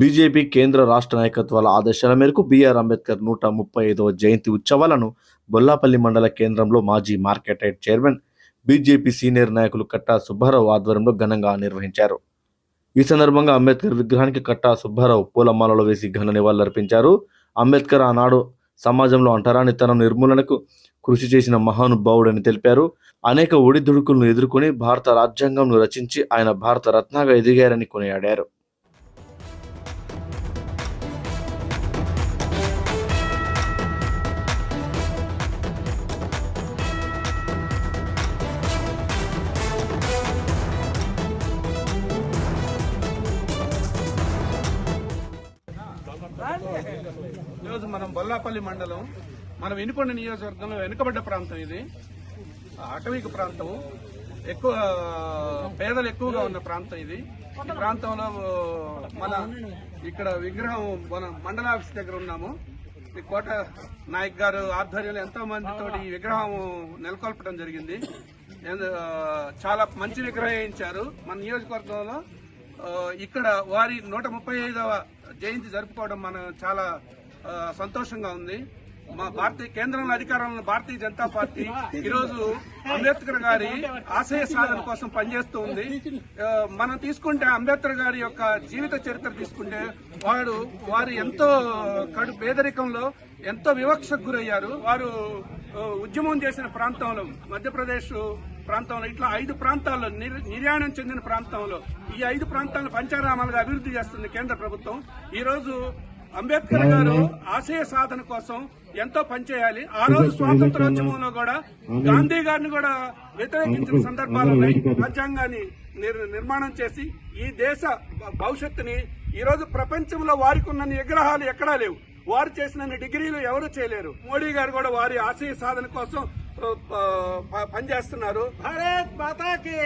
BJP కేంద్ర రాష్ట్ర నాయకత్వాల ఆదేశాల మేరకు బీఆర్ అంబేద్కర్ నూట ముప్పై ఐదవ జయంతి ఉత్సవాలను బొల్లాపల్లి మండల కేంద్రంలో మాజీ market head chairman BJP senior నాయకులు కట్టా సుబ్బారావు ఆధ్వర్యంలో ఘనంగా నిర్వహించారు. ఈ సందర్భంగా అంబేద్కర్ విగ్రహానికి కట్టా సుబ్బారావు పూలమాలలో వేసి ఘన నివాళులర్పించారు. అంబేద్కర్ ఆనాడు సమాజంలో అంటరానితనం నిర్మూలనకు కృషి చేసిన మహానుభావుడని తెలిపారు. అనేక ఒడిదుడుకులను ఎదుర్కొని భారత రాజ్యాంగంను రచించి ఆయన భారత రత్నగా ఎదిగారని కొనియాడారు. ఈరోజు మనం బొల్లాపల్లి మండలం మన వెనుకొండ నియోజకవర్గంలో వెనుకబడ్డ ప్రాంతం ఇది. అటవీక ప్రాంతం. ఎక్కువ పేదలు ఎక్కువగా ఉన్న ప్రాంతం ఇది. ఈ ప్రాంతంలో మన ఇక్కడ విగ్రహం మన మండల ఆఫీస్ దగ్గర ఉన్నాము. ఈ కోట నాయక్ గారు ఆధ్వర్యంలో ఎంతో మందితో ఈ విగ్రహం నెలకొల్పడం జరిగింది. చాలా మంచి విగ్రహం వేయించారు. మన నియోజకవర్గంలో ఇక్కడ వారి నూట ముప్పై ఐదవ జయంతి జరుపుకోవడం మనం చాలా సంతోషంగా ఉంది. మా భారతీయ కేంద్రంలో అధికారంలో భారతీయ జనతా పార్టీ ఈరోజు అంబేద్కర్ గారి ఆశయ సాధన కోసం పనిచేస్తూ ఉంది. మనం తీసుకుంటే అంబేద్కర్ గారి యొక్క జీవిత చరిత్ర తీసుకుంటే వాడు వారు ఎంతో కడు పేదరికంలో ఎంతో వివక్షకు గురయ్యారు. వారు ఉద్యమం చేసిన ప్రాంతంలో మధ్యప్రదేశ్ ప్రాంతంలో ఇట్లా ఐదు ప్రాంతాల్లో నిర్- నిర్యాణం చెందిన ప్రాంతంలో ఈ ఐదు ప్రాంతాలను పంచారామాలుగా అభివృద్ధి చేస్తుంది కేంద్ర ప్రభుత్వం. ఈ రోజు అంబేద్కర్ గారు ఆశయ సాధన కోసం ఎంతో పనిచేయాలి ఆ రోజు స్వాతంత్రోద్యమంలో కూడా గాంధీ గారిని కూడా వ్యతిరేకించిన సందర్భాలు రాజ్యాంగాన్ని నిర్- నిర్మాణం చేసి ఈ దేశ భవిష్యత్తుని ఈ రోజు ప్రపంచంలో వారికి ఉన్న విగ్రహాలు ఎక్కడా లేవు. వారు చేసిన డిగ్రీలు ఎవరు చేయలేరు. మోడీ గారు కూడా వారి ఆశయ సాధన కోసం పనిచేస్తున్నారు. భారత్ మాతాకి.